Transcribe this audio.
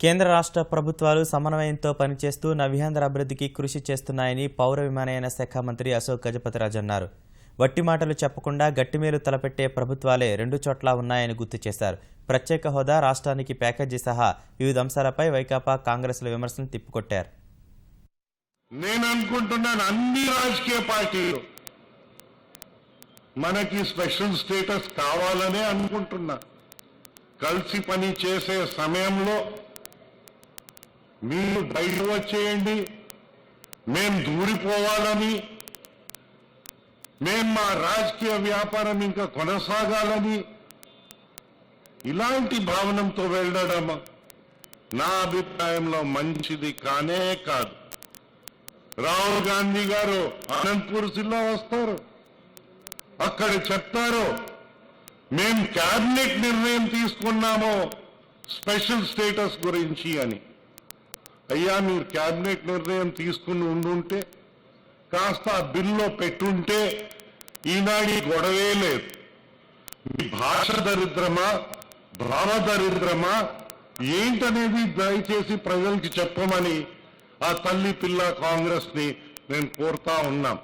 కేంద్ర రాష్ట్ర ప్రభుత్వాలు సమన్వయంతో పనిచేస్తూ నవ్యాంధ్ర అభివృద్ధికి కృషి చేస్తున్నాయని పౌర విమానయాన శాఖ మంత్రి అశోక్ గజపతిరాజు అన్నారు. వట్టి మాటలు చెప్పకుండా గట్టిమేలు తలపెట్టే ప్రభుత్వాలే రెండు చోట్ల ఉన్నాయని గుర్తు చేశారు. ప్రత్యేక హోదా రాష్ట్రానికి ప్యాకేజీ సహా వివిధ అంశాలపై వైకాపా కాంగ్రెస్ల విమర్శలు తిప్పికొట్టారు. నేను అనుకుంటున్నాను అన్ని రాజకీయ పార్టీలు మనకి స్పెషల్ స్టేటస్ కావాలనే అనుకుంటున్నా. కలిసి పని చేసే సమయంలో మీరు బయట వచ్చేయండి మేము దూరిపోవాలని మేము మా రాజకీయ వ్యాపారం ఇంకా కొనసాగాలని ఇలాంటి భావనంతో వెళ్ళడం నా అభిప్రాయంలో మంచిది కానే కాదు. రాహుల్ గాంధీ గారు అనంతపూర్ జిల్లా వస్తారు. అక్కడ చెప్తారు మేము క్యాబినెట్ నిర్ణయం తీసుకున్నామో స్పెషల్ స్టేటస్ గురించి అని. అయ్యా మీరు క్యాబినెట్ నిర్ణయం తీసుకుని ఉండుంటే కాస్త ఆ బిల్లో పెట్టుంటే ఈనాడు ఈ గొడవే లేదు. మీ భాష దరిద్రమా భావ దరిద్రమా ఏంటనేది దయచేసి ప్రజలకి చెప్పమని ఆ తల్లి పిల్ల కాంగ్రెస్ని నేను కోరుతా ఉన్నాం.